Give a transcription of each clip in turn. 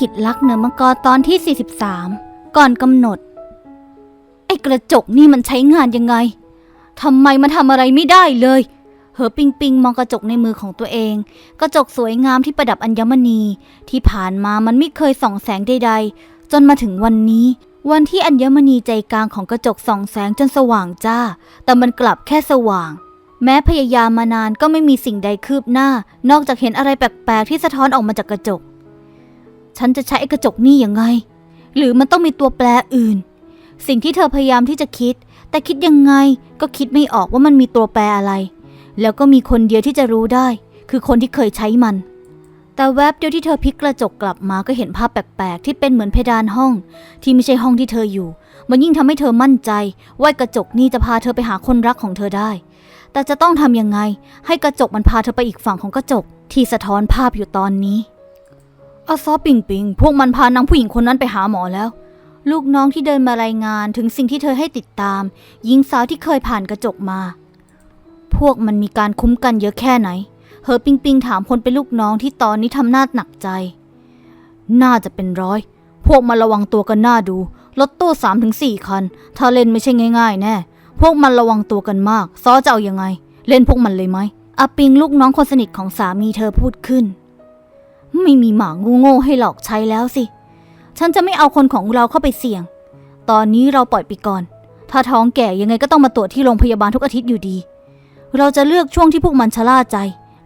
ขิดลักเหนือมังกรตอนที่ 43 ก่อนกำหนด ไอ้กระจกนี่มันใช้งานยังไงทำไมมันทำอะไรไม่ได้เลย เหอปิงปิงมองกระจกในมือของตัวเอง กระจกสวยงามที่ประดับอัญมณี ที่ผ่านมามันไม่เคยส่องแสงใดๆ จนมาถึงวันนี้ วันที่อัญมณีใจกลางของกระจกส่องแสงจนสว่างจ้า แต่มันกลับแค่สว่างแม้พยายามมานานก็ไม่มีสิ่งใดคืบหน้า นอกจากเห็นอะไรแปลกๆที่สะท้อนออกมาจากกระจก ฉันจะใช้กระจกนี่ยังไง หรือมันต้องมีตัวแปรอื่น สิ่งที่เธอพยายามที่จะคิด แต่คิดยังไงก็คิดไม่ออกว่ามันมีตัวแปรอะไร แล้วก็มีคนเดียวที่จะรู้ได้ คือคนที่เคยใช้มัน แต่แวบเดียวที่เธอพลิกกระจกกลับมาก็เห็นภาพแปลกๆ ที่เป็นเหมือนเพดานห้อง ที่ไม่ใช่ห้องที่เธออยู่ มันยิ่งทำให้เธอมั่นใจ ว่ากระจกนี่จะพาเธอไปหาคนรักของเธอได้ แต่จะต้องทำยังไง ให้กระจกมันพาเธอไปอีกฝั่งของกระจก ที่สะท้อนภาพอยู่ตอนนี้ อาซอปิงปิง พวกมันพานางผู้หญิงคนนั้นไปหาหมอแล้ว ลูกน้องที่เดินมารายงานถึงสิ่งที่เธอให้ติดตาม หญิงสาวที่เคยผ่านกระจกมา พวกมันมีการคุ้มกันเยอะแค่ไหนเหอปิงปิงถามคนเป็นลูกน้องที่ตอนนี้ทำหน้าหนักใจ น่าจะเป็นร้อย พวกมันระวังตัวกันหน้าดู รถตู้สามถึงสี่คัน ถ้าเล่นไม่ใช่ง่าย ๆ แน่ พวกมันระวังตัวกันมาก ซอจะเอายังไง เล่นพวกมันเลยไหมอาปิงลูกน้องคนสนิทของสามีเธอพูดขึ้น ไม่มีหมางูโง่ให้หลอกใช้แล้วสิ ฉันจะไม่เอาคนของเราเข้าไปเสี่ยง ตอนนี้เราปล่อยไปก่อน ถ้าท้องแก่ยังไงก็ต้องมาตรวจที่โรงพยาบาลทุกอาทิตย์อยู่ดี เราจะเลือกช่วงที่พวกมันชะล่าใจ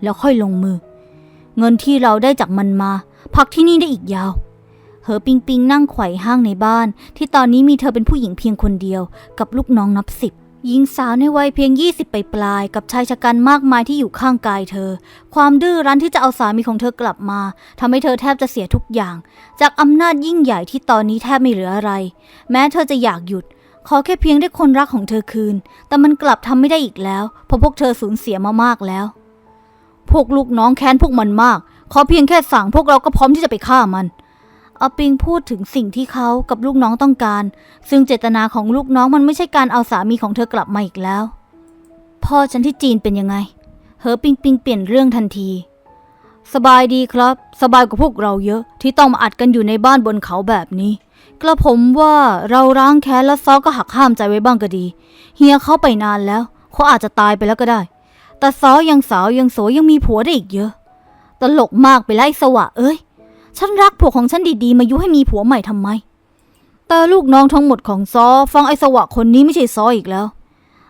แล้วค่อยลงมือ เงินที่เราได้จากมันมา พักที่นี่ได้อีกยาว เหอปิงปิงนั่งไขว่ห้างในบ้าน ที่ตอนนี้มีเธอเป็นผู้หญิงเพียงคนเดียว กับลูกน้องนับสิบ หญิงสาวในวัยเพียง 20 ไปปลายกับชายชะกันมากมายที่อยู่ข้างกายเธอ ความดื้อรั้นที่จะเอาสามีของเธอกลับมาทำให้เธอแทบจะเสียทุกอย่าง จากอำนาจยิ่งใหญ่ที่ตอนนี้แทบไม่เหลืออะไร แม้เธอจะอยากหยุด ขอแค่เพียงได้คนรักของเธอคืน แต่มันกลับทำไม่ได้อีกแล้วเพราะพวกเธอสูญเสียมามากแล้ว พวกลูกน้องแค้นพวกมันมาก ขอเพียงแค่สั่งพวกเราก็พร้อมที่จะไปฆ่ามัน อาปิงพูดถึงสิ่งที่เขากับลูกน้องต้องการ ซึ่งเจตนาของลูกน้องมันไม่ใช่การเอาสามีของเธอกลับมาอีกแล้ว พ่อฉันที่จีนเป็นยังไง เหอปิงปิงเปลี่ยนเรื่องทันที สบายดีครับ สบายกว่าพวกเราเยอะ ที่ต้องมาอัดกันอยู่ในบ้านบนเขาแบบนี้ กระผมว่าเราร้างแค้นแล้วซอก็หักห้ามใจไว้บ้างก็ดี เฮียเขาไปนานแล้ว เขาอาจจะตายไปแล้วก็ได้ แต่ซอยังสาวยังโสยังมีผัวได้อีกเยอะ ตลกมากไปไล่สวะเอ้ย ฉันรักผัวของฉันดีๆ มายุให้มีผัวใหม่ทำไม แต่ลูกน้องทั้งหมดของซอฟังไอ้สวะคนนี้ไม่ใช่ซออีกแล้ว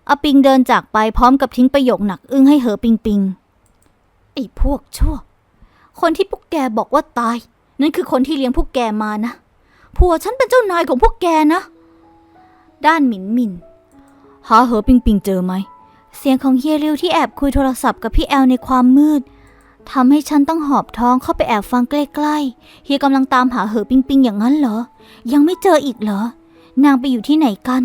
อปิงเดินจากไปพร้อมกับทิ้งประโยคหนักอึ้งให้เหอปิงปิง ไอ้พวกชั่ว คนที่พวกแกบอกว่าตาย นั่นคือคนที่เลี้ยงพวกแกมานะ ผัวฉันเป็นเจ้านายของพวกแกนะ ด้านหมินหมิน หาเหอปิงปิงเจอไหม เสียงของเฮียริวที่แอบคุยโทรศัพท์กับพี่แอลในความมืด ทำให้ฉันต้องหอบท้องเข้าไปแอบฟังใกล้ๆ เฮียกำลังตามหาเหอปิงปิงอย่างนั้นเหรอ ยังไม่เจออีกเหรอ นางไปอยู่ที่ไหนกัน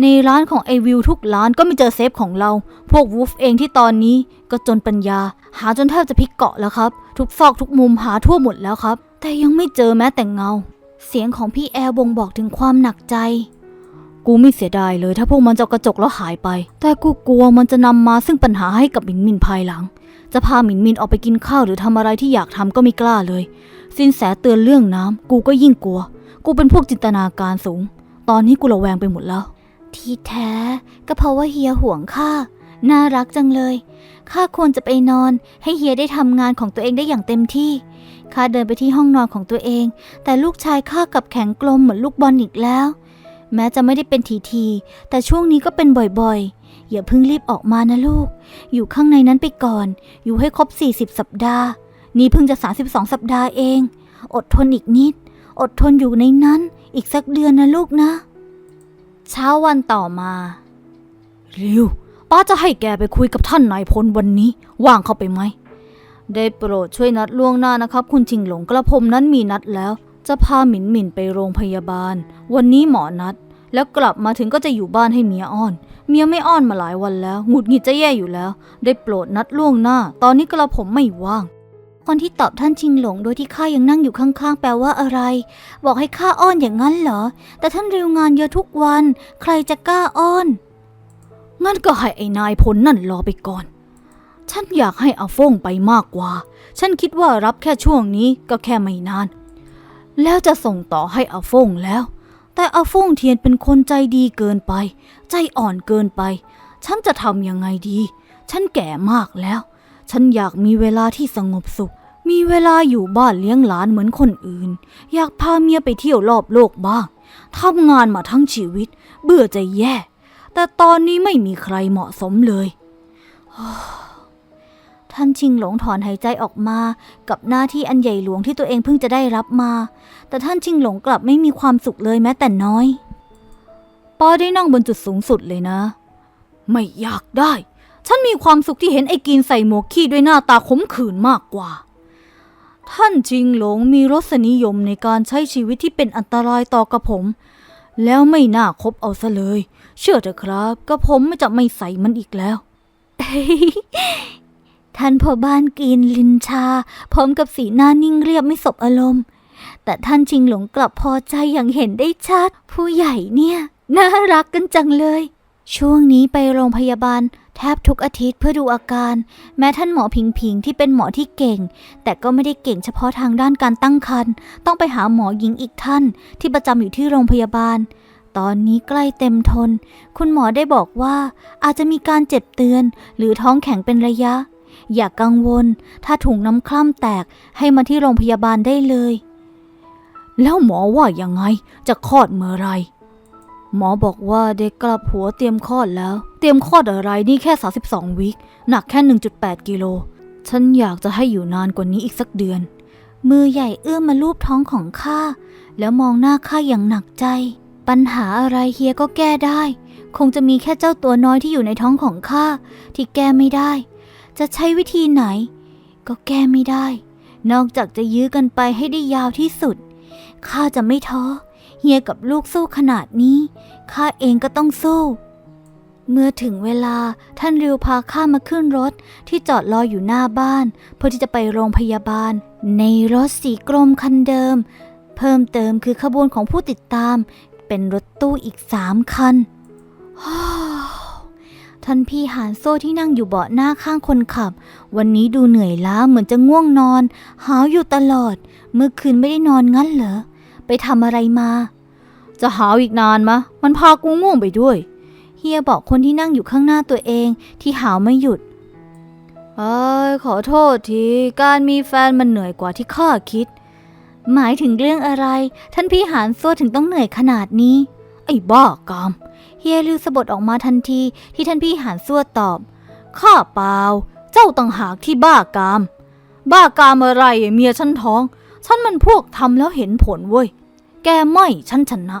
ในร้านของไอวิวทุกร้านก็ไม่เจอเซฟของเรา พวกวูฟเองที่ตอนนี้ก็จนปัญญา หาจนแทบจะพลิกเกาะแล้วครับ ทุกซอกทุกมุมหาทั่วหมดแล้วครับ แต่ยังไม่เจอแม้แต่เงา เสียงของพี่แอลบ่งบอกถึงความหนักใจ กูไม่เสียดายเลย ถ้าพวกมันจะเอากระจกแล้วหายไป แต่กูกลัวมันจะนำมาซึ่งปัญหาให้กับมินมินภายหลัง จะพาหมินมินออกไปกินข้าวหรือทำอะไรที่อยากทำก็ไม่กล้าเลย สินแสเตือนเรื่องน้ำกูก็ยิ่งกลัว กูเป็นพวกจินตนาการสูง ตอนนี้กูระแวงไปหมดแล้ว ที่แท้ก็เพราะว่าเฮียห่วงข้าน่ารักจังเลยข้าควรจะไปนอน ให้เฮียได้ทำงานของตัวเองได้อย่างเต็มที่ข้าเดินไปที่ห้องนอนของตัวเอง แต่ลูกชายข้ากลับแข็งกลมเหมือนลูกบอลอีกแล้ว แม้จะไม่ได้เป็นทีทีๆแต่ช่วงนี้ก็เป็นบ่อยๆ อย่าเพิ่งรีบออกมานะลูก อยู่ข้างในนั้นไปก่อน อยู่ให้ครบ 40 สัปดาห์ นี่เพิ่งจะ 32 สัปดาห์เอง อดทนอีกนิด อดทนอยู่ในนั้น อีกสักเดือนนะลูกนะ เช้าวันต่อมาริวป้าจะให้แกไปคุยกับท่านนายพลวันนี้ ว่างเข้าไปไหม ได้โปรดช่วยนัดล่วงหน้านะครับ คุณชิงหลงกระผมนั้นมีนัดแล้ว จะพาหมินหมินไปโรงพยาบาล วันนี้หมอนัด แล้วกลับมาถึงก็จะอยู่บ้านให้เมียอ้อน เมียไม่อ้อนมาหลายวันแล้วหงุดหงิดจะแย่อยู่แล้ว ได้โปรดนัดล่วงหน้า ตอนนี้กระผมไม่ว่าง คนที่ตอบท่านชิงหลงโดยที่ข้ายังนั่งอยู่ข้างๆ แปลว่าอะไร บอกให้ข้าอ้อนอย่างนั้นเหรอ แต่ท่านริวงานเยอะทุกวัน ใครจะกล้าอ้อนงั้นก็ให้ไอ้นายพลนั่นรอไปก่อนฉันอยากให้อาฟงไปมากกว่า ฉันคิดว่ารับแค่ช่วงนี้ก็แค่ไม่นาน แล้วจะส่งต่อให้อาฟงแล้ว แต่อาฟงเทียนเป็นคนใจดีเกินไป ใจอ่อนเกินไป ฉันจะทำยังไงดี ฉันแก่มากแล้ว ฉันอยากมีเวลาที่สงบสุข มีเวลาอยู่บ้านเลี้ยงหลานเหมือนคนอื่น อยากพาเมียไปเที่ยวรอบโลกบ้างทำงานมาทั้งชีวิต เบื่อจะแย่ แต่ตอนนี้ไม่มีใครเหมาะสมเลย ท่านชิงหลงถอนหายใจออกมา กับหน้าที่อันใหญ่หลวงที่ตัวเองเพิ่งจะได้รับมา แต่ท่านชิงหลงกลับไม่มีความสุขเลยแม้แต่น้อย ป้าได้นั่งบนจุดสูงสุดเลยนะ ไม่อยากได้ ฉันมีความสุขที่เห็นไอ้กินใส่หมวกขี้ด้วยหน้าตาขมขื่นมากกว่า ท่านชิงหลงมีรสนิยมในการใช้ชีวิตที่เป็นอันตรายต่อกระผม แล้วไม่น่าคบเอาซะเลย เชื่อเถอะครับกระผมจะไม่ใส่มันอีกแล้ว ท่านพ่อบ้านกินลินชา พร้อมกับสีหน้านิ่งเรียบไม่สบอารมณ์ แต่ท่านชิงหลงกลับพอใจอย่างเห็นได้ชัด ผู้ใหญ่เนี่ย น่ารักกันจังเลย ช่วงนี้ไปโรงพยาบาล แทบทุกอาทิตย์เพื่อดูอาการ แม้ท่านหมอพิงพิงที่เป็นหมอที่เก่ง แต่ก็ไม่ได้เก่งเฉพาะทางด้านการตั้งครรภ์ต้องไปหาหมอหญิงอีกท่าน ที่ประจำอยู่ที่โรงพยาบาลตอนนี้ใกล้เต็มทน คุณหมอได้บอกว่าอาจจะมีการเจ็บเตือน หรือท้องแข็งเป็นระยะ อย่ากกังวล ถ้าถุงน้ำคร่ำแตกให้มาที่โรงพยาบาลได้เลย แล้วหมอว่ายังไงจะคลอดเมื่อไร หมอบอกว่าเด็กกลับหัวเตรียมคลอดแล้ว เตรียมคลอดอะไรนี่แค่ 32 วิคหนักแค่ 1.8 กิโล ฉันอยากจะให้อยู่นานกว่านี้อีกสักเดือน มือใหญ่เอื้อมมาลูบท้องของข้าแล้วมองหน้าข้าอย่างหนักใจ ปัญหาอะไรเฮียก็แก้ได้ คงจะมีแค่เจ้าตัวน้อยที่อยู่ในท้องของข้าที่แก้ไม่ได้ จะใช้วิธีไหน ก็แก้ไม่ได้ นอกจากจะยื้อกันไปให้ได้ยาวที่สุด ข้าจะไม่ท้อ เฮียกับลูกสู้ขนาดนี้ ข้าเองก็ต้องสู้ เมื่อถึงเวลาท่านริวพาข้ามาขึ้นรถที่จอดรออยู่หน้าบ้าน เพื่อที่จะไปโรงพยาบาล ในรถสีกรมคันเดิม เพิ่มเติมคือขบวนของผู้ติดตาม เป็นรถตู้อีกสามคัน ท่านพี่หานโซ่ที่นั่งอยู่เบาะหน้าข้างคนขับ วันนี้ดูเหนื่อยล้าเหมือนจะง่วงนอน หาวอยู่ตลอด เมื่อคืนไม่ได้นอนงั้นเหรอ ไปทำอะไรมา จะหาวอีกนานมะ มันพากูง่วงไปด้วย เฮียบอกคนที่นั่งอยู่ข้างหน้าตัวเองที่หาวไม่หยุดเอ้ยขอโทษที การมีแฟนมันเหนื่อยกว่าที่ข้าคิด หมายถึงเรื่องอะไร ท่านพี่หานโซ่ถึงต้องเหนื่อยขนาดนี้ ไอ้บ้ากาม เฮียลือสะบดออกมาทันทีที่ท่านพี่หานซั่วตอบ ข้าเปล่า เจ้าต่างหากที่บ้ากาม บ้ากามอะไรเมียฉันท้อง ฉันมันพวกทำแล้วเห็นผลเว้ย แกไม่ฉันชนะ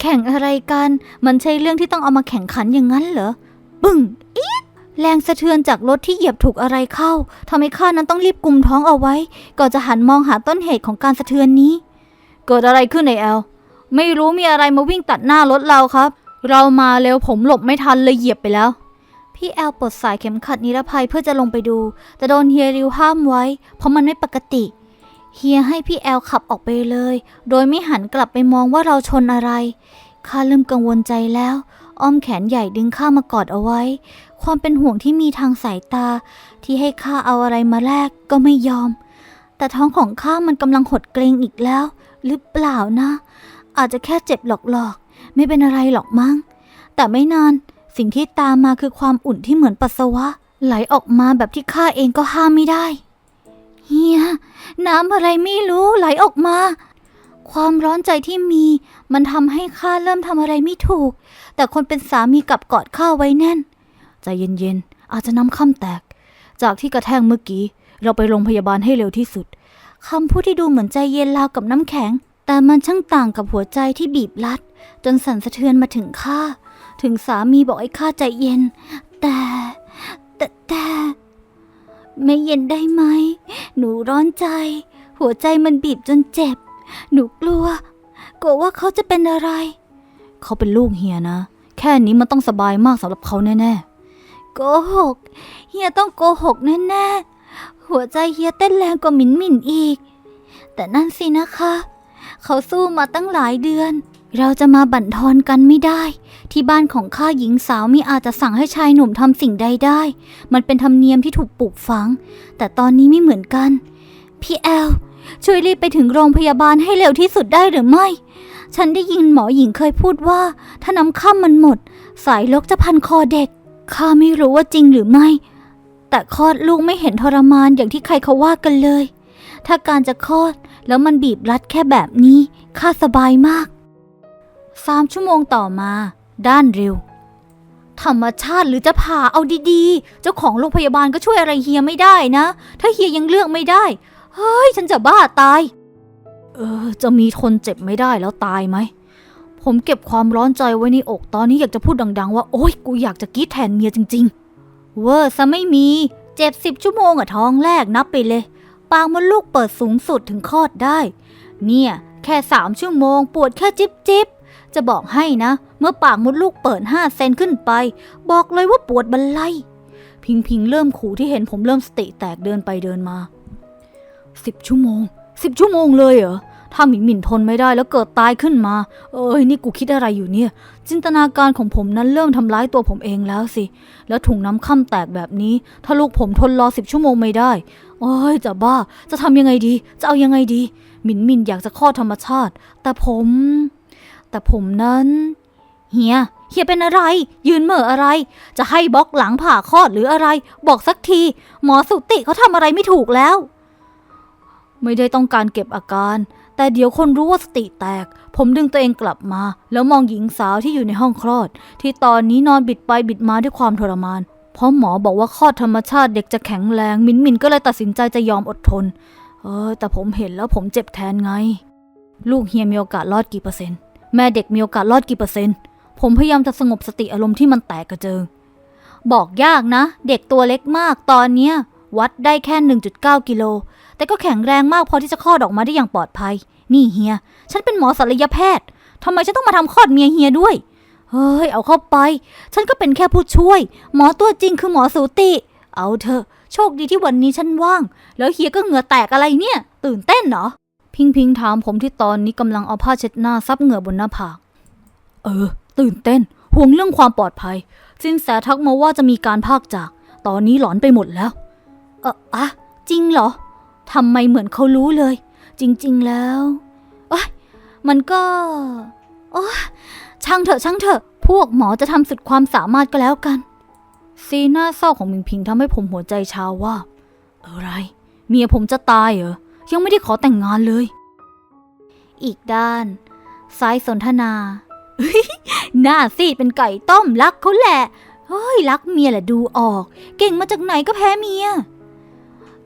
แข่งอะไรกัน มันใช่เรื่องที่ต้องเอามาแข่งขันอย่างนั้นเหรอปึ้งอีดแรงสะเทือนจากรถที่เหยียบถูกอะไรเข้าทำให้ข้านั้นต้องรีบกุมท้องเอาไว้ ก่อนจะหันมองหาต้นเหตุของการสะเทือนนี้ เกิดอะไรขึ้นในแอล ไม่รู้มีอะไรมาวิ่งตัดหน้ารถเราครับ เรามาเร็วผมหลบไม่ทันเลยเหยียบไปแล้ว พี่แอลปลดสายเข็มขัดนิรภัยเพื่อจะลงไปดู แต่โดนเฮียริวห้ามไว้ เพราะมันไม่ปกติ เฮียให้พี่แอลขับออกไปเลย โดยไม่หันกลับไปมองว่าเราชนอะไรข้าเริ่มกังวลใจแล้ว อ้อมแขนใหญ่ดึงข้ามากอดเอาไว้ ความเป็นห่วงที่มีทางสายตา ที่ให้ข้าเอาอะไรมาแลกก็ไม่ยอม แต่ท้องของข้ามันกำลังหดเกรงอีกแล้ว หรือเปล่านะ อาจจะแค่เจ็บหลอกๆ ไม่เป็นอะไรหรอกมั้ง แต่ไม่นานสิ่งที่ตามมาคือความอุ่นที่เหมือนปัสสาวะ ไหลออกมาแบบที่ข้าเองก็ห้ามไม่ได้เฮียน้ำอะไรไม่รู้ไหลออกมา ความร้อนใจที่มี มันทำให้ข้าเริ่มทำอะไรไม่ถูก แต่คนเป็นสามีกลับกอดข้าไว้แน่น ใจเย็นๆ อาจจะน้ำค่ำแตก จากที่กระแทกเมื่อกี้ เราไปโรงพยาบาลให้เร็วที่สุดคำพูดที่ดูเหมือนใจเย็นราวกับน้ำแข็ง แต่มันช่างต่างกับหัวใจที่บีบรัด จนสั่นสะเทือนมาถึงข้า ถึงสามีบอกให้ข้าใจเย็น แต่ แต่แต่ ไม่เย็นได้ไหม หนูร้อนใจ หัวใจมันบีบจนเจ็บ หนูกลัวกลัวว่าเขาจะเป็นอะไร เขาเป็นลูกเฮียนะ แค่นี้มันต้องสบายมากสำหรับเขาแน่ๆโกหก เฮียต้องโกหกแน่ๆหัวใจเฮียเต้นแรงกว่าหมินหมินอีก แต่นั่นสินะคะ เขาสู้มาตั้งหลายเดือน เราจะมาบั่นทอนกันไม่ได้ ที่บ้านของข้าหญิงสาวมิอาจจะสั่งให้ชายหนุ่มทำสิ่งใดได้ มันเป็นธรรมเนียมที่ถูกปลูกฝัง แต่ตอนนี้ไม่เหมือนกัน พี่แอล ช่วยรีบไปถึงโรงพยาบาลให้เร็วที่สุดได้หรือไม่ ฉันได้ยินหมอหญิงเคยพูดว่า ถ้าน้ำค่ำมันหมด สายลกจะพันคอเด็ก ข้าไม่รู้ว่าจริงหรือไม่ แต่คลอดลูกไม่เห็นทรมานอย่างที่ใครเขาว่ากันเลย ถ้าการจะคลอด แล้วมันบีบรัดแค่แบบนี้ข้าสบายมากสามชั่วโมงต่อมา ด้านเร็ว ธรรมชาติหรือจะผ่าเอาดีๆ เจ้าของโรงพยาบาลก็ช่วยอะไรเฮียไม่ได้นะ ถ้าเฮียยังเลือกไม่ได้ เฮ้ย ฉันจะบ้าตาย เออ จะมีทนเจ็บไม่ได้แล้วตายไหม ผมเก็บความร้อนใจไว้ในอกตอนนี้อยากจะพูดดัง ๆ ว่า โอ๊ย กูอยากจะกรีดแทนเมียจริง ๆ เวอร์ซะไม่มี เจ็บสิบชั่วโมงอะท้องแรกนับไปเลย ปากมดลูกเปิดสูงสุดถึงคลอดได้ เนี่ยแค่สามชั่วโมงปวดแค่จิบจิบจะบอกให้นะ เมื่อปากมดลูกเปิดห้าเซนขึ้นไป บอกเลยว่าปวดบันไลพิงพิงเริ่มขู่ที่เห็นผมเริ่มสติแตกเดินไปเดินมาสิบชั่วโมงสิบชั่วโมงเลยเหรอถ้าหมินหมินทนไม่ได้แล้วเกิดตายขึ้นมา เอ้ยนี่กูคิดอะไรอยู่เนี่ย จินตนาการของผมนั้นเริ่มทำร้ายตัวผมเองแล้วสิ แล้วถุงน้ำค่ำแตกแบบนี้ ถ้าลูกผมทนรอสิบชั่วโมงไม่ได้ โอ้ยจะบ้า จะทำยังไงดี จะเอายังไงดีหมินมินอยากจะคลอดธรรมชาติ แต่ผม แต่ผมนั้น เฮีย เฮียเป็นอะไร ยืนเหม่ออะไร จะให้บล็อกหลังผ่าคลอดหรืออะไร บอกสักที หมอสุติเขาทำอะไรไม่ถูกแล้ว ไม่ได้ต้องการเก็บอาการ แต่เดี๋ยวคนรู้ว่าสติแตก ผมดึงตัวเองกลับมา แล้วมองหญิงสาวที่อยู่ในห้องคลอด ที่ตอนนี้นอนบิดไปบิดมาด้วยความทรมาน เพราะหมอบอกว่าคลอดธรรมชาติเด็กจะแข็งแรง มินมินก็เลยตัดสินใจจะยอมอดทน เออ แต่ผมเห็นแล้วผมเจ็บแทนไง ลูกเฮียมีโอกาสรอดกี่เปอร์เซ็นต์ แม่เด็กมีโอกาสรอดกี่เปอร์เซ็นต์ ผมพยายามจะสงบสติอารมณ์ที่มันแตกกระเจิง บอกยากนะ เด็กตัวเล็กมากตอนเนี้ยวัดได้แค่ 1.9 กิโล แต่ก็แข็งแรงมากพอที่จะคลอดออกมาได้อย่างปลอดภัย นี่เฮีย ฉันเป็นหมอศัลยแพทย์ทำไมฉันต้องมาทำคลอดเมียเฮียด้วย เฮ้ย เอาเข้าไป ฉันก็เป็นแค่ผู้ช่วย หมอตัวจริงคือหมอสูติ เอาเถอะ โชคดีที่วันนี้ฉันว่าง แล้วเฮียก็เหงื่อแตกอะไรเนี่ย ตื่นเต้นเหรอ พิงพิงถามผมที่ตอนนี้กำลังเอาผ้าเช็ดหน้าซับเหงื่อบนหน้าผาก เออ ตื่นเต้น ห่วงเรื่องความปลอดภัย สินแสทักมาว่าจะมีการพากจาก ตอนนี้หลอนไปหมดแล้ว เอออะจริงเหรอ ทำไมเหมือนเขารู้เลย จริง ๆ แล้วเอ้ยมันก็โอ้ช่างเถอะช่างเถอะ พวกหมอจะทำสุดความสามารถก็แล้วกัน ซีหน้าเศร้าของมิงพิงทำให้ผมหัวใจชาว่า อะไร เมียผมจะตายเหรอ ยังไม่ได้ขอแต่งงานเลย อีกด้านสายสนทนา หน้าซีดเป็นไก่ต้มรักเขาแหละ เฮ้ย รักเมียแหละดูออก เก่งมาจากไหนก็แพ้เมีย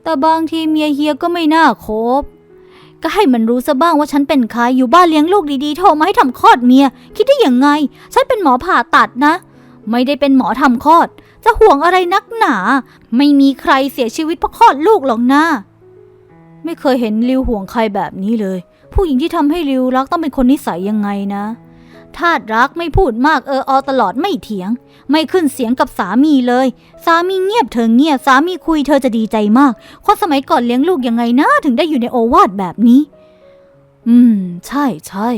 แต่บางทีเมียเฮียก็ไม่น่าคบ ก็ให้มันรู้ซะบ้างว่าฉันเป็นใครอยู่บ้านเลี้ยงลูกดีๆโทรมาให้ทำคลอดเมีย คิดได้ยังไง ฉันเป็นหมอผ่าตัดนะ ไม่ได้เป็นหมอทำคลอด จะห่วงอะไรนักหนา ไม่มีใครเสียชีวิตเพราะคลอดลูกหรอกนะไม่เคยเห็นริวห่วงใครแบบนี้เลย ผู้หญิงที่ทำให้ริวรักต้องเป็นคนนิสัยยังไงนะ ทาดรักไม่พูดมากเอออตลอดไม่เถียง ไม่ขึ้นเสียงกับสามีเลย สามีเงียบเธอเงียบ สามีคุยเธอจะดีใจมาก คนสมัยก่อนเลี้ยงลูกยังไงนะถึงได้อยู่ในโอวาทแบบนี้ อืม ใช่ใช่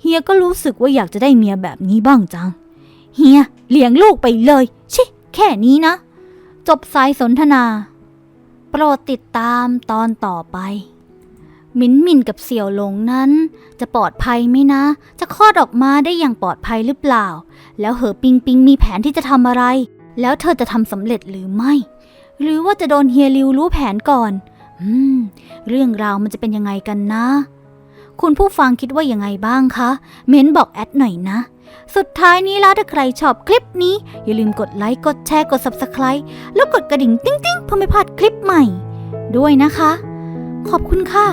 เฮียก็รู้สึกว่าอยากจะได้เมียแบบนี้บ้างจัง เฮียเลี้ยงลูกไปเลย ชิ แค่นี้นะ จบสายสนทนา โปรดติดตามตอนต่อไป มินมินกับเสี่ยวหลงนั้น จะปลอดภัยไหมนะ จะคลอดออกมาได้อย่างปลอดภัยหรือเปล่า แล้วเหอปิงปิงมีแผนที่จะทำอะไร แล้วเธอจะทำสำเร็จหรือไม่ หรือว่าจะโดนเฮียริวรู้แผนก่อน อืม เรื่องราวมันจะเป็นยังไงกันนะ คุณผู้ฟังคิดว่ายังไงบ้างคะ เม้นบอกแอดหน่อยนะ สุดท้ายนี้แล้วถ้าใครชอบคลิปนี้ อย่าลืมกดไลค์ กดแชร์ กด Subscribe แล้วกดกระดิ่งติ้งๆเพื่อไม่พลาดคลิปใหม่ ด้วยนะคะ ขอบคุณค่ะ